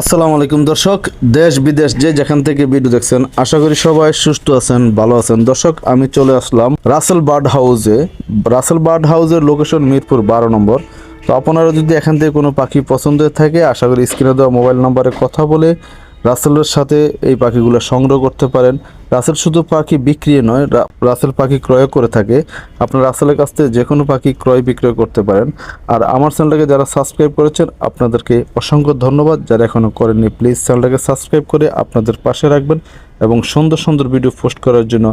আসসালামু আলাইকুম, দর্শক। দেশ, বিদেশ, যে যেখান থেকে ভিডিও দেখছেন, আশা করি সবাই সুস্থ আছেন, ভালো আছেন। দর্শক, আমি চলে আসলাম রাসেল বার্ড হাউসে। রাসেল বার্ড হাউসের লোকেশন মিরপুর বারো নম্বর। তো আপনারা যদি এখান থেকে কোনো পাখি পছন্দ থাকে, আশা করি স্ক্রিনে দেওয়া মোবাইল নাম্বারে কথা বলে রাসেলের সাথে এই পাখিগুলো সংগ্রহ করতে পারেন। রাসেল শুধু পাখি বিক্রি নয় রাসেল পাখি ক্রয় করে থাকে। আপনার রাসেলের কাছ থেকে যে কোনো পাখি ক্রয় বিক্রয় করতে পারেন। আর আমার চ্যানেলটাকে যারা সাবস্ক্রাইব করেছেন, আপনাদেরকে অসংখ্য ধন্যবাদ। যারা এখনও করেননি, প্লিজ চ্যানেলটাকে সাবস্ক্রাইব করে আপনাদের পাশে রাখবেন। এবং সুন্দর সুন্দর ভিডিও পোস্ট করার জন্য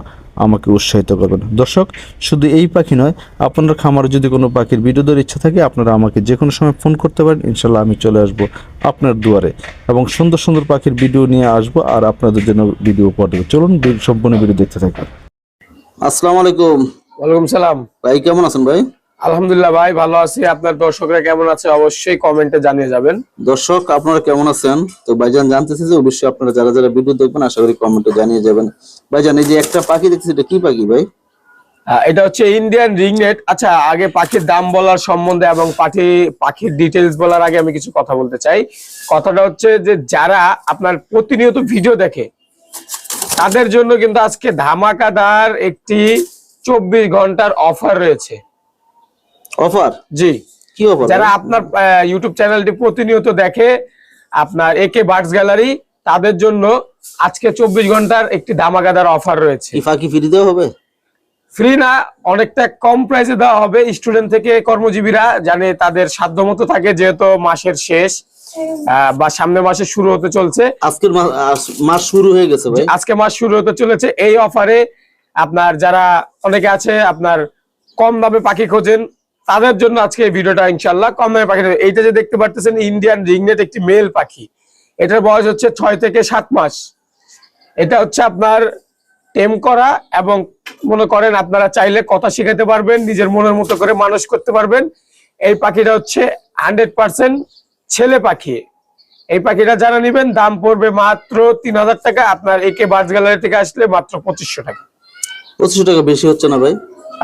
আমাকে উৎসাহিত করবেন। দর্শক শুধু এই পাখি নয় আপনার খামারে যদি কোনো পাখির ভিডিও দেওয়ার ইচ্ছা থাকে আপনারা আমাকে যে কোনো সময় ফোন করতে পারেন ইনশাল্লাহ আমি চলে আসব আপনার দুয়ারে। এবং সুন্দর সুন্দর পাখির ভিডিও নিয়ে আসব আর আপনাদের জন্য ভিডিও পাঠাবো চলুন সম্পূর্ণ ভিডিও দেখতে থাকুন। আসসালামু আলাইকুম। ওয়ালাইকুম সালাম। ভাই কেমন আছেন ভাই? আলহামদুলিল্লাহ ভাই ভালো আছি। আপনার দর্শকরা কেমন আছে অবশ্যই কমেন্টে জানিয়ে যাবেন। দর্শক আপনারা কেমন আছেন? তো ভাইজান জানতেছি যে অবশ্যই আপনারা যারা যারা ভিডিও দেখবেন আশা করি কমেন্টে জানিয়ে যাবেন। ভাইজান এই যে একটা পাখি দেখতেছি এটা কি পাখি ভাই? এটা হচ্ছে ইন্ডিয়ান রিংনেট আচ্ছা আগে পাখির দাম বলার সম্বন্ধে এবং পাখি পাখির ডিটেলস বলার আগে আমি কিছু কথা বলতে চাই। কথাটা হচ্ছে যে যারা আপনার প্রতিনিয়ত ভিডিও দেখে তাদের জন্য কিন্তু আজকে ধামাকাদার একটি চব্বিশ ঘণ্টার অফার রয়েছে। অফার? জি। কি অফার? যারা আপনার ইউটিউব চ্যানেলটি প্রতিনিয়ত দেখে আপনার একে বার্ডস গ্যালারি তাদের জন্য আজকে চব্বিশ ঘণ্টার একটি দামাগাদার অফার রয়েছে। কি পাখি ফ্রি দেওয়া হবে? ফ্রি না অনেকটা কম প্রাইসে দেওয়া হবে। স্টুডেন্ট থেকে কর্মজীবীরা জানে তাদের সাধ্যমতো থাকে যেহেতু মাসের শেষ বা সামনে মাসে শুরু হতে চলছে। আজকের মাস শুরু হয়ে গেছে ভাই। আজকে মাস শুরু হতে চলেছে। এই অফারে আপনার যারা অনেকে আছে আপনার কম দামে পাখি খোঁজেন তাদের জন্য আজকে এই ভিডিওটা ইনশাল্লাহ কম দামে পাখি এইটা যে দেখতে পারতেছেন ইন্ডিয়ান রিংনেট একটি মেল পাখি। এটার বয়স হচ্ছে ছয় থেকে সাত মাস। এটা হচ্ছে আপনার টেম করা এবং মনে করেন আপনারা চাইলে কথা শিখাতে পারবেন নিজের মনের মতো করে মানুষ করতে পারবেন। এই পাখিটা হচ্ছে হান্ড্রেড পার্সেন্ট ছেলে পাখি। এই পাখিটা যারা নিবেন দাম পড়বে মাত্র তিন হাজার টাকা। আপনার একে বার্ডস গ্যালারি থেকে আসলে মাত্র পঁচিশশো টাকা। পঁচিশশো টাকা বেশি হচ্ছে না ভাই?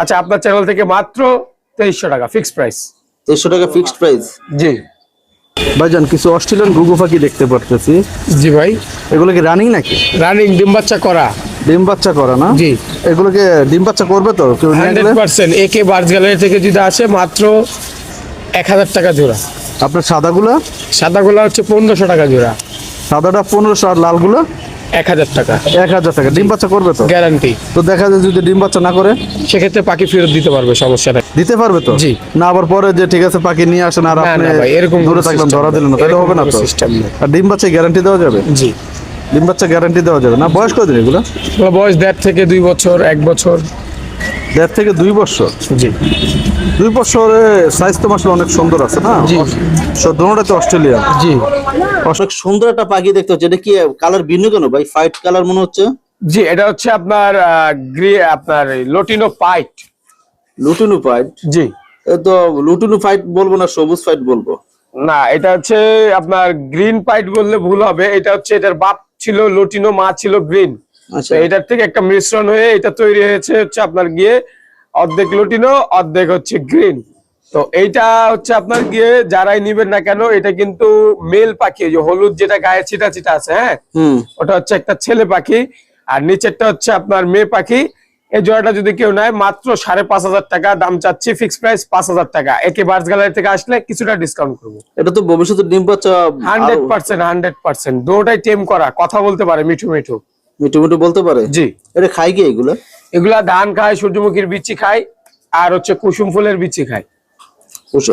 আচ্ছা আপনার চ্যানেল থেকে মাত্র তেইশশো টাকা ফিক্সড প্রাইস তেইশশো টাকা ফিক্সড প্রাইস জি। ভাইজান কিছু অস্ট্রেলিয়ান গুগু পাখি দেখতে পারতেছি। জি ভাই। এগুলো কি রানিং নাকি? রানিং ডিম বাচ্চা করা। ডিম বাচ্চা করে না? জি। এগুলোকে ডিম বাচ্চা করবে তো হান্ড্রেড গেলে? পার্সেন্ট। একে বার্ডস গ্যালারি থেকে যদি আসে মাত্র এক হাজার টাকা জোড়া। আপনার সাদাগুলো? সাদাগুলো হচ্ছে পনেরোশো টাকা জোড়া। সাদাটা পনেরোশো আর লালগুলো? এক হাজার টাকা। এক হাজার টাকা। ডিম বাচ্চা করবে তো? গ্যারান্টি। তো দেখা যায় যদি ডিম বাচ্চা না করে? সেক্ষেত্রে পাখি ফেরত দিতে পারবে সমস্যা নেই। দিতে পারবে তো? জি। না আবার পরে যে ঠিক আছে পাখি নিয়ে আসেন আর আপনি এরকম দূরে ধরা দিলেন না। তাহলে হবে না তো? আর ডিম বাচ্চা গ্যারান্টি দেওয়া যাবে? জি। ডিম বাচ্চা গ্যারান্টি দেওয়া যাবে। না বয়স এগুলো বয়স দেড় থেকে দুই বছর এক বছর। দেড় থেকে দুই বছর? জি। দুই বছরে সাইজ তো অনেক সুন্দর আছে না? জি। তো অস্ট্রেলিয়া জি। অনেক সুন্দর একটা পাখি দেখতে হচ্ছে। এটা কি কালার ভিন্ন কেন ভাই? ফাইট কালার মনে হচ্ছে? জি এটা হচ্ছে আপনার গ্রি আপনার লোটিনো পাইট লুটুনু ফাইট জি। তো লুটুনু ফাইট বলব না সবুজ ফাইট বলব? না এটা হচ্ছে আপনার গ্রিন পাইট বললে ভুল হবে। এটা হচ্ছে এটার বাপ ছিল লোটিনো মা ছিল গ্রিন আচ্ছা। এটার থেকে একটা মিশ্রণ হয়ে এটা তৈরি হয়েছে হচ্ছে আপনার গিয়ে অর্ধেক লোটিনো অর্ধেক হচ্ছে গ্রিন। তো এইটা হচ্ছে আপনার গিয়ে যারাই নিবেন না কেন এটা কিন্তু মেল পাখি যে হলুদ যেটা গায়ে ছিটা ছিটা আছে হ্যাঁ? ওটা হচ্ছে একটা ছেলে পাখি আর নিচেরটা হচ্ছে আপনার মেয়ে পাখি। এই জোড়াটা যদি কেউ নেয় মাত্র সাড়ে পাঁচ হাজার টাকা দাম চাচ্ছি ফিক্স প্রাইস পাঁচ হাজার টাকা। একে বার্স গ্যালারি থেকে আসলে কিছুটা ডিসকাউন্ট করব। এটা তো ভবিষ্যতে ডিম বাচ্চা হান্ড্রেড পার্সেন্ট হান্ড্রেড পার্সেন্ট দুটাই টেম করা কথা বলতে পারে মিঠু মিঠু। মিটু মিটু বলতে পারে? জি। এটা খাই কি এগুলো? এগুলা ধান খায় সূর্যমুখীর বিচি খায় আর হচ্ছে কুসুম ফুলের বিচি খায়।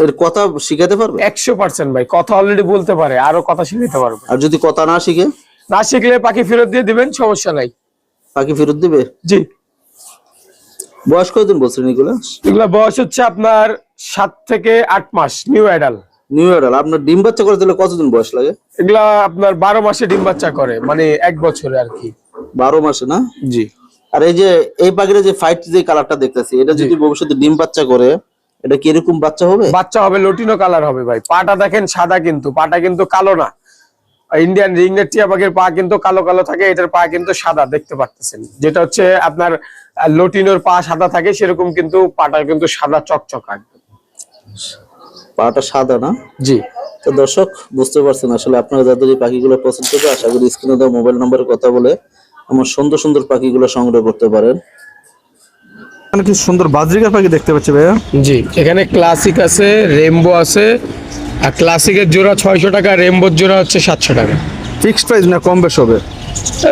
এর কথা শিখাতে পারবে? একশো পার্সেন্ট ভাই কথা অলরেডি বলতে পারে আরও কথা শিখাতে পারবে। আর যদি কথা না শিখে? না শিখলে পাখি ফেরত দিয়ে দিবেন সমস্যা নাই। পাখি ফেরত দিবে? জি। বয়স বলছেন এগুলো? এগুলা বয়স হচ্ছে আপনার সাত থেকে আট মাস নিউ অ্যাডাল নিউ ইয়ার আপনার ডিম বাচ্চা করে দিলে কতদিন বয়স লাগে? এগুলা আপনার বারো মাসে ডিম বাচ্চা করে মানে এক বছরে আর কি। বারো মাসে না? জি। আর এই যে এই পাখিটা যে ফাইট যে কালারটা দেখতেছি এটা যদি ভবিষ্যতে ডিম বাচ্চা করে এটা কি এরকম বাচ্চা হবে? বাচ্চা হবে লটিনো কালার হবে ভাই। পাটা দেখেন সাদা কিন্তু পাটা কিন্তু কালো না। ইন্ডিয়ান রিংনেট টিয়া পাখির পা কিন্তু কালো কালো থাকে এটার পা কিন্তু সাদা দেখতে পারতেছেন। যেটা হচ্ছে আপনার লটিনোর পা সাদা থাকে সেরকম কিন্তু পাটা কিন্তু সাদা চকচক পাটা সাদা না? জি। তো দর্শক বুঝতে পারছেন আসলে আপনারা যাদের এই পাখিগুলো পছন্দ করে আশা করি স্ক্রিনে দেওয়া মোবাইল নাম্বারে কথা বলে আমার সুন্দর সুন্দর পাখিগুলো সংগ্রহ করতে পারেন। এখানে কি সুন্দর বাজরিকার পাখি দেখতে পাচ্ছি ভাইয়া? জি এখানে ক্লাসিক আছে রেমবো আছে আর ক্লাসিকের জোড়া ছয়শো টাকা রেমবোর জোড়া হচ্ছে সাতশো টাকা। ফিক্সড প্রাইস না কম বেশ হবে।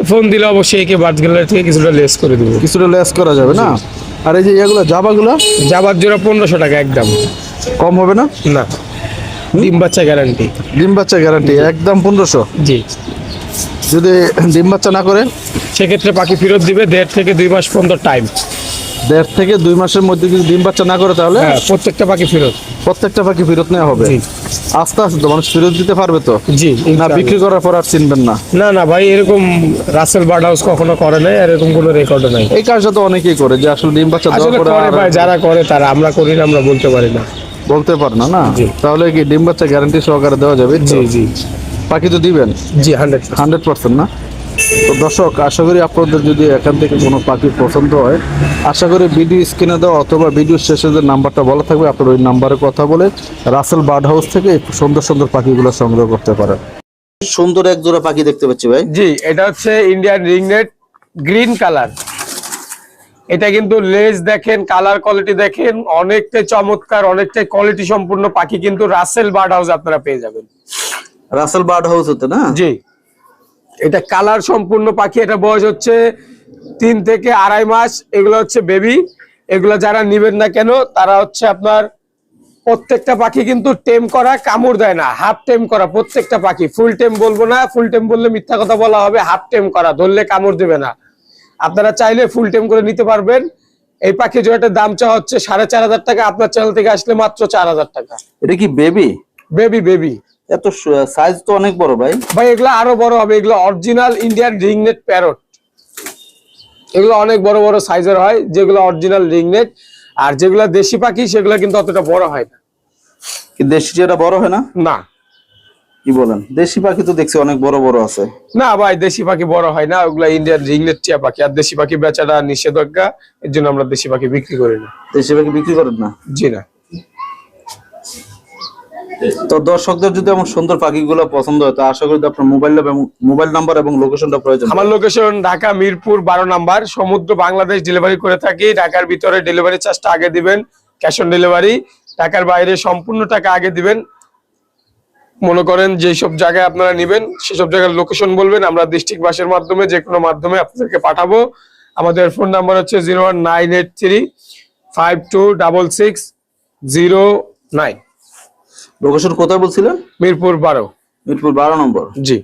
ফোন দিলে অবশ্যই একে বার্ড গ্যালারি থেকে কিছুটা লেস করে দেবো। কিছুটা লেস করা যাবে না? আর এই যে এগুলো জাবাগুলো? যাবার জোড়া পনেরোশো টাকা একদম। কম হবে না? না ডিম বাচ্চা গ্যারান্টি ডিম বাচ্চা গ্যারান্টি একদম পনেরোশো? জি। যদি ডিম বাচ্চা না করে সেক্ষেত্রে পাখি ফেরত দিবে দেড় থেকে দুই মাস পর্যন্ত টাইম দেড় থেকে দুই মাসের মধ্যে যদি ডিম বাচ্চা না করে তাহলে হ্যাঁ প্রত্যেকটা পাখি ফেরত। প্রত্যেকটা পাখি ফেরত নেওয়া হবে। আস্তে আস্তে তো মানুষ ফেরত দিতে পারবে তো? জি না বিক্রি করার পর আর চিনবেন না। না না ভাই এরকম রাসেল বার্ড হাউস কখনো করে নাই আর এরকম কোনো রেকর্ডও নাই। এই কাজটা তো অনেকেই করে যে আসলে ডিম বাচ্চা দেওয়ার পরে ভাই যারা করে তারা আমরা করি না আমরা বলতে পারি না। বলতে পারে না না? তাহলে কি ডিম বাচ্চা গ্যারান্টি সহকারে দেওয়া যাবে? জি জি। পাখি তো দিবেন? জি হান্ড্রেড হান্ড্রেড পার্সেন্ট না? তো দর্শক আশা করি আপনাদের যদি এখান থেকে কোনো পাখি পছন্দ হয় আশা করি ভিডিও স্ক্রিনে দেওয়া অথবা ভিডিও শেষে যে নাম্বারটা বলা থাকবে আপনার ওই নাম্বারে কথা বলে রাসেল বার্ড হাউস থেকে সুন্দর সুন্দর পাখিগুলো সংগ্রহ করতে পারেন। সুন্দর এক জোড়া পাখি দেখতে পাচ্ছি ভাই। জি এটা হচ্ছে ইন্ডিয়ান রিংনেট গ্রিন কালার এটা কিন্তু লেজ দেখেন কালার কোয়ালিটি দেখেন অনেকটাই চমৎকার অনেকটাই কোয়ালিটি সম্পূর্ণ পাখি কিন্তু রাসেল বার্ড হাউস আপনারা পেয়ে যাবেন। রাসেল বার্ড হাউস হতে না? জি। এটা কালার সম্পূর্ণ পাখি এটা বয়স হচ্ছে তিন থেকে আড়াই মাস এগুলো হচ্ছে বেবি এগুলো যারা নিবেন না কেন তারা হচ্ছে আপনার প্রত্যেকটা পাখি কিন্তু টেম করা কামড় দেয় না হাফ টেম করা প্রত্যেকটা পাখি ফুল টেম বলব না ফুল টেম বললে মিথ্যা কথা বলা হবে হাফ টেম করা ধরলে কামড় দেবে না। আপনারা চাইলে ফুল টেম করে নিতে পারবেন। এই পাখি জোড়াটার দাম চা হচ্ছে সাড়ে চার হাজার টাকা আপনার চ্যানেল থেকে আসলে মাত্র চার হাজার টাকা। এটা কি বেবি? Baby baby. এত সাইজ তো অনেক বড় ভাই। ভাই এগুলো আরও বড় হবে। এগুলো অরিজিনাল ইন্ডিয়ান রিংনেট প্যারট এগুলো অনেক বড় বড় সাইজের হয় যেগুলো অরিজিনাল রিংনেট আর যেগুলো দেশি পাখি সেগুলো কিন্তু অতটা বড় হয় না। কি দেশি যেটা বড় হয় না? না। কি বলেন? দেশি পাখি তো দেখছি অনেক বড় বড় আছে। না ভাই দেশি পাখি বড় হয় না। ওগুলো ইন্ডিয়ান রিংনেট টিয়া পাখি। আর দেশি পাখি বেচাটা নিষেধাজ্ঞা এর জন্য আমরা দেশি পাখি বিক্রি করি না। দেশি পাখি বিক্রি করেন না? জি না। তো দর্শকদের যদি এমন সুন্দর পাখিগুলো পছন্দ হয়, তো আশা করি আপনার মোবাইল এবং মোবাইল নাম্বার এবং লোকেশনটা প্রয়োজন। আমার লোকেশন ঢাকা মিরপুর বারো নাম্বার। সমুদ্র বাংলাদেশ ডেলিভারি করে থাকি। ঢাকার ভিতরে ডেলিভারি চার্জটা আগে দিবেন ক্যাশ অন ডেলিভারি ঢাকার বাইরে সম্পূর্ণ টাকা আগে দিবেন। মনে করেন যেসব জায়গায় আপনারা নেবেন, সেসব জায়গার লোকেশন বলবেন। আমরা ডিস্ট্রিক্ট বাসের মাধ্যমে, যে কোনো মাধ্যমে আপনাদেরকে পাঠাবো। আমাদের ফোন নাম্বার হচ্ছে zero one nine eight three five two double six zero nine location কোথায় বলছিলেন? মিরপুর বারো। মিরপুর বারো নম্বর। জি।